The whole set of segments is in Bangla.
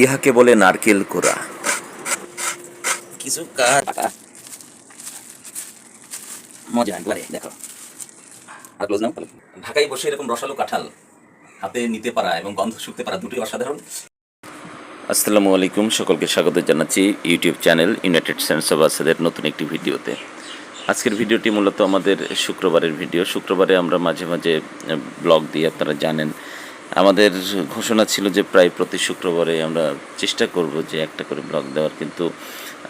ইহাকে বলে নারকেল কোড়া কিছু কাজ। মজা একবারে দেখো। আর ক্লোজ নাও ঢাকায় বসে এরকম রসালো কাঁঠাল হাতে নিতে পারা এবং গন্ধ শুকতে পারা দুটোই অসাধারণ। আসসালামু আলাইকুম সকলকে স্বাগত জানাচ্ছি YouTube channel united sense of আসাদের নতুন একটি ভিডিওতে। আজকের ভিডিওটি মূলত আমাদের শুক্রবারের ভিডিও। শুক্রবারে আমরা মাঝে মাঝে ব্লগ দিয়ে আপনারা জানেন। আমাদের ঘোষণা ছিল যে প্রায় প্রতি শুক্রবারে আমরা চেষ্টা করব যে একটা করে ব্লগ দেওয়ার, কিন্তু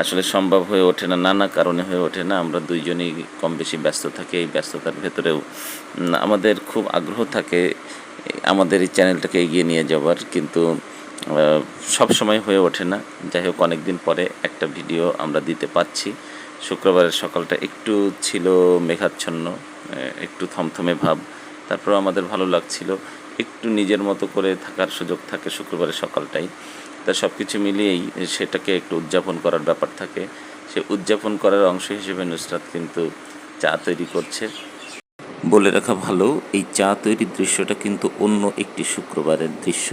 আসলে সম্ভব হয়ে ওঠে না, নানা কারণে হয়ে ওঠে না। আমরা দুইজনই কম বেশি ব্যস্ত থাকি, এই ব্যস্ততার ভেতরেও আমাদের খুব আগ্রহ থাকে আমাদের এই চ্যানেলটাকে এগিয়ে নিয়ে যাওয়ার, কিন্তু সব সময় হয়ে ওঠে না। যাই হোক অনেক দিন পরে একটা ভিডিও আমরা দিতে পারছি শুক্রবারের সকালটা একটু ছিল মেঘাচ্ছন্ন একটু থমথমে ভাব তারপর আমাদের ভালো লাগছিল। একটু নিজের মতো করে থাকার সুযোগ থাকে শুক্রবারের সকালটাই। তা সব কিছু মিলিয়েই সেটাকে একটু উদযাপন করার ব্যাপার থাকে। সে উদযাপন করার অংশ হিসেবে নুসরাত কিন্তু চা তৈরি করছে। বলে রাখা ভালো, এই চা তৈরির দৃশ্যটা কিন্তু অন্য একটি শুক্রবারের দৃশ্য।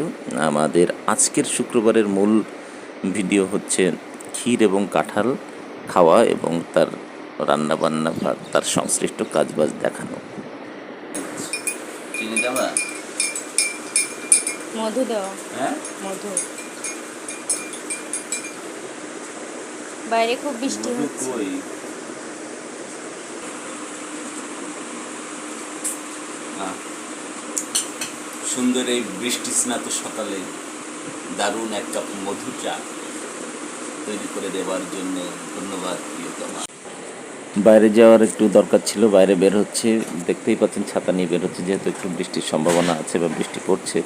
আমাদের আজকের শুক্রবারের মূল ভিডিও হচ্ছে ক্ষীর এবং কাঁঠাল খাওয়া এবং তার রান্নাবান্না বা তার সংশ্লিষ্ট কাজবাজ দেখানো। চিনি দেওয়া মধু হ্যাঁ? মধু। বাইরে খুব বৃষ্টি হচ্ছে। সুন্দর এই বৃষ্টি স্নাত সকালে দারুণ এক কাপ মধু চা তৈরি করে দেওয়ার জন্য ধন্যবাদ প্রিয়তমা বাইরে যাওয়ার একটু দরকার ছিল বাইরে বের হচ্ছে। দেখতেই পাচ্ছেন ছাতা নিয়ে বের হচ্ছে যেহেতু একটু বৃষ্টির সম্ভাবনা আছে বা বৃষ্টি পড়ছে।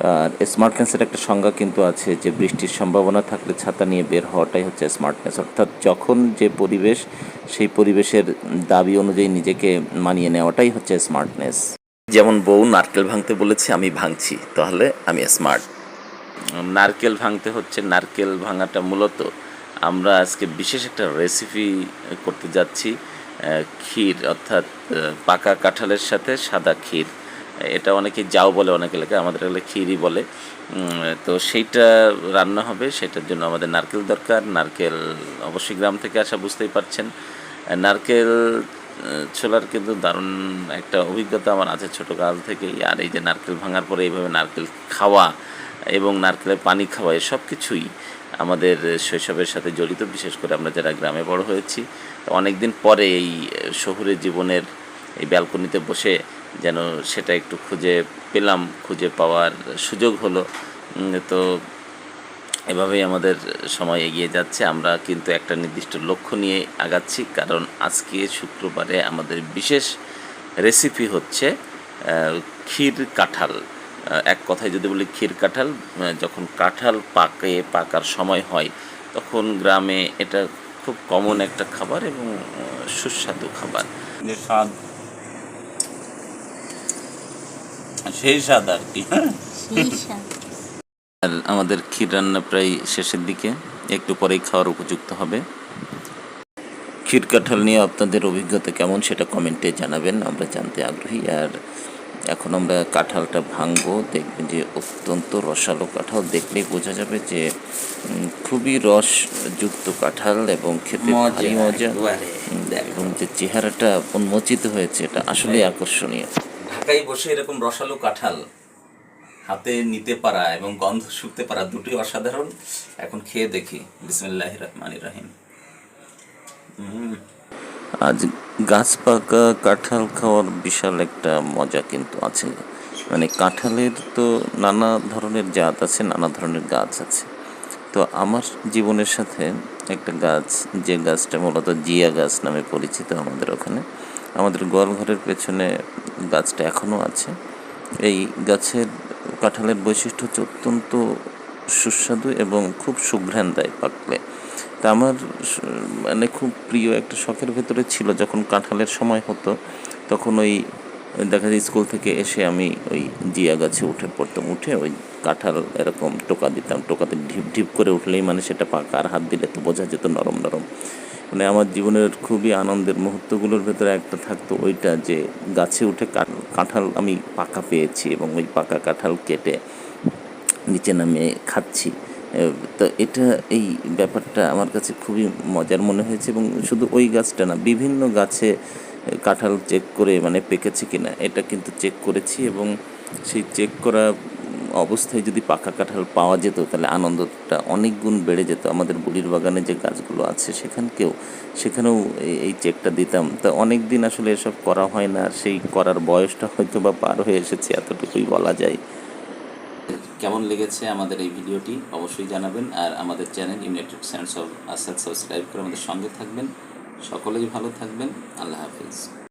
আর স্মার্টনেসের একটা সংজ্ঞা কিন্তু আছে যে বৃষ্টির সম্ভাবনা থাকলে ছাতা নিয়ে বের হওয়াটাই হচ্ছে স্মার্টনেস অর্থাৎ যখন যে পরিবেশ সেই পরিবেশের দাবি অনুযায়ী নিজেকে মানিয়ে নেওয়াটাই হচ্ছে স্মার্টনেস যেমন বউ নারকেল ভাঙতে বলেছে আমি ভাঙছি তাহলে আমি স্মার্ট নারকেল ভাঙতে হচ্ছে নারকেল ভাঙাটা মূলত আমরা আজকে বিশেষ একটা রেসিপি করতে যাচ্ছি ক্ষীর অর্থাৎ পাকা কাঁঠালের সাথে সাদা ক্ষীর। এটা অনেকে যাও বলে অনেক এলাকায়, আমাদের এলাকায় ক্ষীরই বলে। তো সেইটা রান্না হবে, সেটার জন্য আমাদের নারকেল দরকার। নারকেল অবশ্যই গ্রাম থেকে আসা বুঝতেই পারছেন। নারকেল ছোলার কিন্তু দারুণ একটা অভিজ্ঞতা আমার আছে ছোটো কাল থেকেই। আর এই যে নারকেল ভাঙার পরে এইভাবে নারকেল খাওয়া এবং নারকেলের পানি খাওয়া সব কিছুই আমাদের শৈশবের সাথে জড়িত। বিশেষ করে আমরা যারা গ্রামে বড় হয়েছি অনেক দিন পরে এই শহুরে জীবনের এই ব্যালকনিতে বসে যেন সেটা একটু খুঁজে পেলাম, খুঁজে পাওয়ার সুযোগ হলো। তো এভাবেই আমাদের সময় এগিয়ে যাচ্ছে। আমরা কিন্তু একটা নির্দিষ্ট লক্ষ্য নিয়ে আগাচ্ছি, কারণ আজকে শুক্রবারে আমাদের বিশেষ রেসিপি হচ্ছে ক্ষীর কাঁঠাল। এক কথায় যদি বলি ক্ষীর কাঁঠাল যখন কাঁঠাল পাকে, পাকার সময় হয়, তখন গ্রামে এটা খুব কমন একটা খাবার এবং সুস্বাদু খাবার। স্বাদ সেই স্বাদ আর কি। আর আমাদের ক্ষীর রান্না প্রায় শেষের দিকে একটু পরেই খাওয়ার উপযুক্ত হবে। ক্ষীর কাঁঠাল নিয়ে আপনাদের অভিজ্ঞতা কেমন সেটা কমেন্টে জানাবেন আমরা জানতে আগ্রহী। আর এখন আমরা কাঁঠালটা ভাঙবো দেখবেন যে অত্যন্ত রসালো কাঁঠাল। দেখলেই বোঝা যাবে যে খুবই রসযুক্ত কাঁঠাল এবং খেতে ভারী মজা। এবং যে চেহারাটা উন্মোচিত হয়েছে এটা আসলে আকর্ষণীয়। ঢাকায় বসে এরকম রসালো কাঁঠাল হাতে নিতে পারা এবং গন্ধ শুকতে পারা দুটোই অসাধারণ। এখন খেয়ে দেখি। বিসমিল্লাহ রহমান রাহিম। আজ গাছ পাকা কাঁঠাল খাওয়ার বিশাল একটা মজা কিন্তু আছে। মানে কাঁঠালের তো নানা ধরনের জাত আছে, নানা ধরনের গাছ আছে। তো আমার জীবনের সাথে একটা গাছ, যে গাছটা মূলত জিয়া গাছ নামে পরিচিত আমাদের ওখানে আমাদের গোয়ালঘরের পেছনে গাছটা এখনও আছে। এই গাছের কাঁঠালের বৈশিষ্ট্য হচ্ছে অত্যন্ত সুস্বাদু এবং খুব সুঘ্রাণ দেয় পাকলে। তা আমার মানে খুব প্রিয় একটা শখের ভেতরে ছিল যখন কাঁঠালের সময় হতো, তখন ওই দেখা যায় স্কুল থেকে এসে আমি ওই জিয়া গাছে উঠে পড়তাম, উঠে ওই কাঁঠাল এরকম টোকা দিতাম, টোকাতে ঢিপ ঢিপ করে উঠলেই মানে সেটা পাকা, আর হাত দিলে তো বোঝা যেত নরম নরম। মানে আমার জীবনের খুবই আনন্দের মুহূর্তগুলোর ভেতরে একটা থাকতো ওইটা যে গাছে উঠে কাঁঠাল আমি পাকা পেয়েছি এবং ওই পাকা কাঁঠাল কেটে নিচে নামে খাচ্ছি। তো এটা, এই ব্যাপারটা আমার কাছে খুবই মজার মনে হয়েছে এবং শুধু ওই গাছটা না, বিভিন্ন গাছে কাঁঠাল চেক করে মানে পেকেছে কিনা, এটা কিন্তু চেক করেছি এবং সেই চেক করা অবস্থায় যদি পাকা কাঁঠাল পাওয়া যেত, তাহলে আনন্দটা অনেক গুণ বেড়ে যেত। আমাদের বুড়ির বাগানে যে গাছগুলো আছে সেখানকেও, সেখানেও এই- চেকটা দিতাম। তা অনেক দিন আসলে এসব করা হয় না সেই করার বয়সটা হয়তো বা পার হয়ে এসেছে, এতটুকুই বলা যায়। কেমন লেগেছে আমাদের এই ভিডিওটি অবশ্যই জানাবেন, আর আমাদের channel united science of Asad subscribe করে আমাদের সঙ্গে থাকবেন। সকলেই ভালো থাকবেন। আল্লাহ হাফিজ।